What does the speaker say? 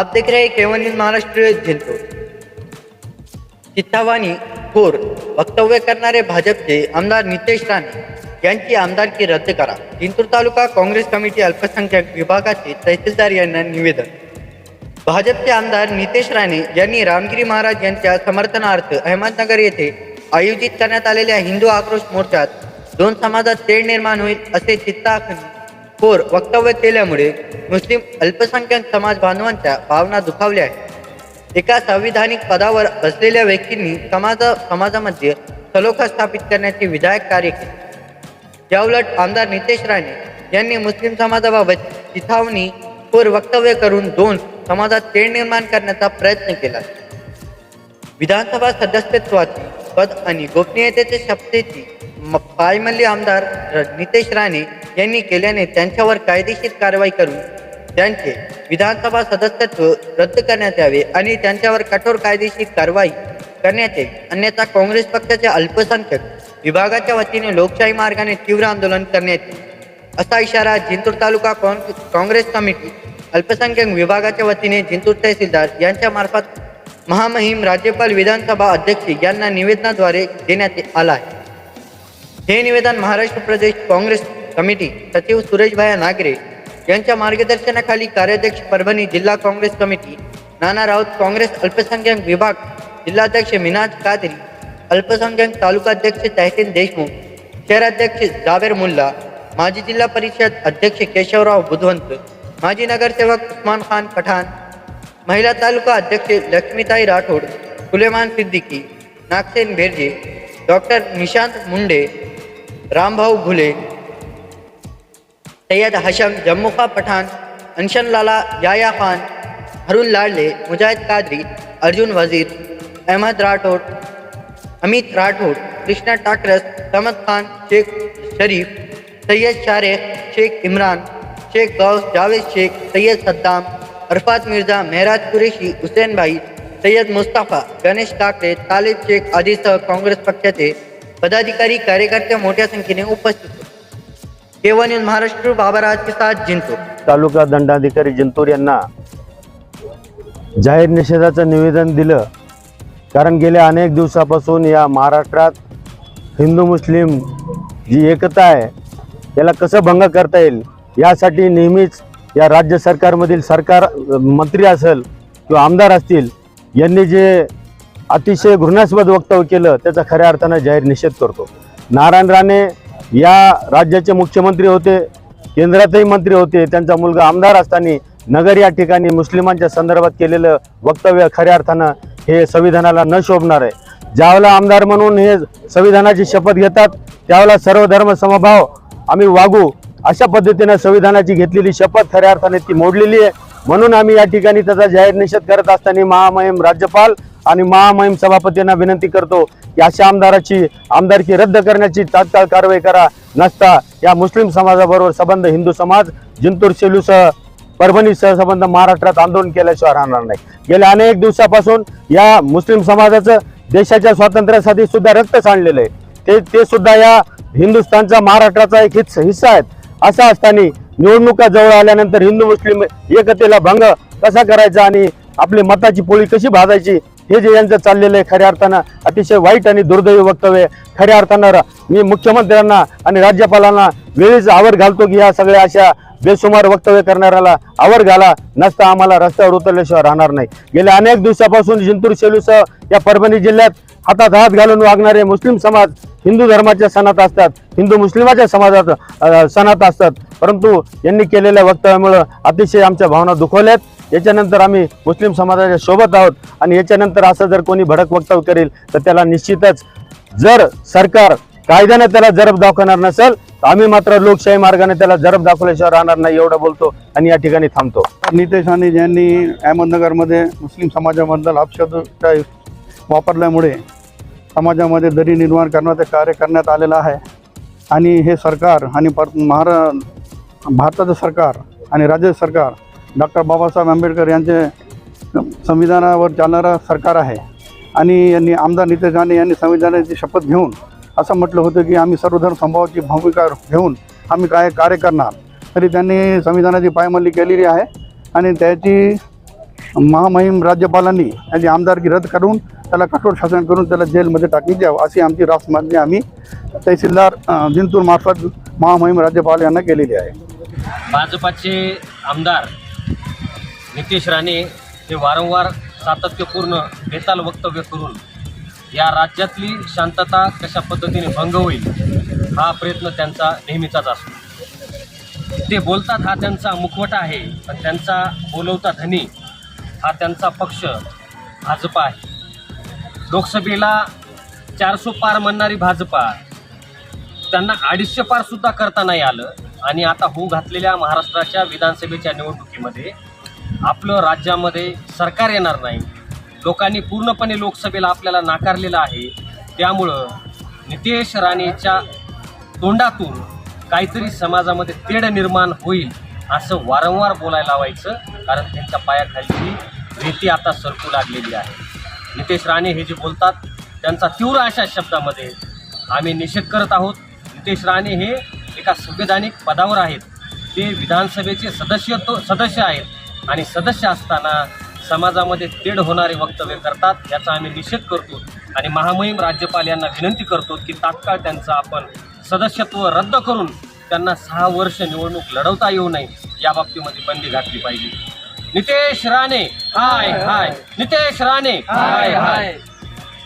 आप देख रहे हैं केवन न्यूज महाराष्ट्र जिंतूर चित्तावानी कोर वक्तव्य करणारे भाजपचे आमदार नितेश राणे यांची आमदारकी रद्द करा. जिंतूर तालुका काँग्रेस कमिटी अल्पसंख्याक विभागाचे तहसीलदार यांना निवेदन. भाजपचे आमदार नितेश राणे यांनी रामगिरी महाराज यांच्या समर्थनार्थ अहमदनगर येथे आयोजित करण्यात आलेल्या हिंदू आक्रोश मोर्चात दोन समाजात तेढ निर्माण होईल असे चित्ताखंड थोर वक्तव्य केल्यामुळे मुस्लिम अल्पसंख्याक समाज बांधवांच्या भावना दुखावल्या आहेत. एका संविधानिक पदावर बसलेल्या व्यक्तींनी समाज समाजामध्ये सलोखा स्थापित करण्याचे विधायक कार्य केले. याउलट आमदार नितेश राणे यांनी मुस्लिम समाजाबाबत चिथावणी खोर वक्तव्य करून दोन समाजात तेढ निर्माण करण्याचा प्रयत्न केला. विधानसभा सदस्यत्वाची पद आणि गोपनीयतेच्या शपथेची पायमल्ली आमदार र- नितेश राणे यांनी केल्याने त्यांच्यावर कायदेशीर कारवाई करून त्यांचे विधानसभा सदस्यत्व रद्द करण्यात यावे आणि त्यांच्यावर कठोर कायदेशीर कारवाई करण्यात येईल अन्यथा काँग्रेस पक्षाच्या अल्पसंख्यक विभागाच्या वतीने लोकशाही मार्गाने तीव्र आंदोलन करण्यात येईल असा इशारा जिंतूर तालुका काँग- काँग्रेस कमिटी अल्पसंख्याक विभागाच्या वतीने जिंतूर तहसीलदार यांच्या मार्फत महामहिम राज्यपाल विधानसभा अध्यक्ष यांना निवेदनाद्वारे देण्यात आला आहे. हे निवेदन महाराष्ट्र प्रदेश काँग्रेस कमिटी सचिव सुरेशभाया नागरे यांच्या मार्गदर्शनाखाली कार्याध्यक्ष परभणी जिल्हा काँग्रेस कमिटी नाना राऊत काँग्रेस अल्पसंख्याक विभाग जिल्हाध्यक्ष मिनाज कादरी अल्पसंख्याक तालुकाध्यक्ष तहसील देशमुख शहराध्यक्ष जावेर मुल्ला माजी जिल्हा परिषद अध्यक्ष केशवराव बुधवंत माजी नगरसेवक उस्मान खान पठाण महिला तालुका अध्यक्ष लक्ष्मीताई राठोड सुलेमान सिद्दीकी नागसेन भेर्जे डॉक्टर निशांत मुंडे रामभाऊ घुले सैयद हशम जम्मुखा पठाण अनशनलाला याया खान हरुल लाडले, मुजाहिद कादरी, अर्जुन वज़ीर, अहमद राठोड अमित राठोड कृष्णा टाकरस, समद खान, शेख शरीफ, सैयद शारेख, शेख इमरान, शेख गौस, जावेद शेख, सैयद सद्दाम, अरफात मिर्ज़ा, मेहराज कुरेशी, हुसैन भाई, सैयद मुस्तफ़ा, गणेश काकडे तालिब शेख आदीसह काँग्रेस पक्षाचे पदाधिकारी कार्यकर्ते मोठ्या संख्येने उपस्थित होते. केवन महाराष्ट्र बाबाराज साथ जिंतूर. तालुका दंडाधिकारी जिंतूर यांना जाहीर निषेधाचं निवेदन दिलं. कारण गेल्या अनेक दिवसापासून या महाराष्ट्रात हिंदू मुस्लिम जी एकता आहे याला कसं भंग करता येईल यासाठी नेहमीच या राज्य सरकारमधील सरकार मंत्री असेल किंवा आमदार असतील यांनी जे अतिशय घृणास्पद वक्तव्य केलं त्याचा खऱ्या अर्थानं जाहीर निषेध करतो. नारायण राणे या राज्याचे मुख्यमंत्री होते केंद्रातही मंत्री होते त्यांचा मुलगा आमदार असताना नगर या ठिकाणी मुस्लिमांच्या संदर्भात केलेलं वक्तव्य खऱ्या अर्थानं हे संविधानाला न शोभणार आहे. ज्यावेळेला आमदार म्हणून हे संविधानाची शपथ घेतात त्यावेळेला सर्व धर्म समभाव आम्ही वागू अशा पद्धतीनं संविधानाची घेतलेली शपथ खऱ्या अर्थाने ती मोडलेली आहे. म्हणून आम्ही या ठिकाणी त्याचा जाहीर निषेध करत असताना महामहिम राज्यपाल आणि महामहिम सभापतींना विनंती करतो की अशा आमदाराची आमदारकी रद्द करण्याची तात्काळ कारवाई करा. नसता या मुस्लिम समाजाबरोबर संबंध हिंदू समाज जिंतूर सेलूसह परभणीसह संबंध महाराष्ट्रात आंदोलन केल्याशिवाय राहणार नाही. गेल्या अनेक दिवसापासून या मुस्लिम समाजाचं देशाच्या स्वातंत्र्यासाठी सुद्धा रक्त सांडलेलं आहे. ते ते सुद्धा या हिंदुस्थानचा महाराष्ट्राचा एक हिस्सा हिस्सा आहेत. असा असताना निवडणुका जवळ आल्यानंतर हिंदू मुस्लिम एकतेला भंग कसा करायचा आणि आपली मताची पोळी कशी भाजायची हे जे यांचं चाललेलं आहे खऱ्या अर्थानं अतिशय वाईट आणि दुर्दैवी वक्तव्य खऱ्या अर्थानं मी मुख्यमंत्र्यांना आणि राज्यपालांना वेळीच आवर घालतो की या सगळ्या अशा बेसुमार वक्तव्य करणाऱ्याला आवर घाला नसता आम्हाला रस्त्यावर उतरल्याशिवाय राहणार नाही. गेल्या अनेक दिवसापासून जिंतूर शेलूसह या परभणी जिल्ह्यात हातात हात घालून वागणारे मुस्लिम समाज हिंदू धर्माच्या सणात असतात. हिंदू मुस्लिमाच्या समाजात सणात असतात. परंतु यांनी केलेल्या वक्तव्यामुळं अतिशय आमच्या भावना दुखवल्यात. याच्यानंतर आम्ही मुस्लिम समाजाच्या सोबत आहोत. आणि याच्यानंतर असं जर कोणी भडक वक्तव्य करेल तर त्याला निश्चितच जर सरकार कायद्याने त्याला जरब दाखवणार नसेल तर आम्ही मात्र लोकशाही मार्गाने त्याला जरब दाखवल्याशिवाय राहणार नाही एवढं बोलतो आणि या ठिकाणी थांबतो. नितेश राणे यांनी अहमदनगरमध्ये मुस्लिम समाजाबद्दल अपशब्द वापरल्यामुळे समाजामध्ये दरी निर्माण करण्याचं कार्य करण्यात आलेलं आहे. आणि हे सरकार आणि पर महारा भारताचं सरकार आणि राज्य सरकार डॉक्टर बाबासाहेब आंबेडकर यांचे संविधानावर चालणारं सरकार आहे. आणि यांनी आमदार नितेश राणे यांनी संविधानाची शपथ घेऊन असं म्हटलं होतं की आम्ही सर्वधर्म संभावाची भूमिका घेऊन आम्ही काय कार्य करणार. तरी त्यांनी संविधानाची पायमल्ली केलेली आहे आणि त्याची महामहिम राज्यपालांनी त्यांची आमदारकी रद्द करून त्याला कठोर शासन करून त्याला जेलमध्ये टाकली द्यावं अशी आमची रास मागणी आम्ही तहसीलदार जिंतूर मार्फत महामहिम राज्यपाल यांना केलेली आहे. भाजपाचे आमदार नितेश राणे हे वारंवार सातत्यपूर्ण बेताल वक्तव्य करून या राज्यातली शांतता कशा पद्धतीने भंग होईल हा प्रयत्न त्यांचा नेहमीचाच असतो. ते बोलतात हा त्यांचा मुखवटा आहे पण त्यांचा बोलवता धनी हा त्यांचा पक्ष भाजपा आहे. लोकसभेला चारसो पार म्हणणारी भाजपा त्यांना अडीचशे पारसुद्धा करता नाही आलं आणि आता होऊ घातलेल्या महाराष्ट्राच्या विधानसभेच्या निवडणुकीमध्ये आपलं राज्यामध्ये सरकार येणार नाही. लोकांनी पूर्णपणे लोकसभेला आपल्याला नाकारलेलं आहे. त्यामुळं नितेश राणेच्या तोंडातून काहीतरी समाजामध्ये तेढ निर्माण होईल असं वारंवार बोलायला लावायचं कारण त्यांच्या पायाखालची रेती आता सरकू लागलेली आहे. नितेश राणे हे जे बोलतात त्यांचा तीव्र अशा शब्दामध्ये आम्ही निषेध करत आहोत. नितेश राणे हे एका संवैधानिक पदावर आहेत. ते विधानसभेचे सदस्य तो सदस्य आहेत. आणि सदस्य असताना समाजामध्ये तेढ होणारे वक्तव्य करतात याचा आम्ही निषेध करतो. आणि महामहिम राज्यपाल यांना विनंती करतो की तात्काळ त्यांचं आपण सदस्यत्व रद्द करून त्यांना सहा वर्ष निवडणूक लढवता येऊ नये या बाबतीमध्ये बंदी घातली पाहिजे. नितेश राणे हाय हाय. नितेश राणे हाय हाय.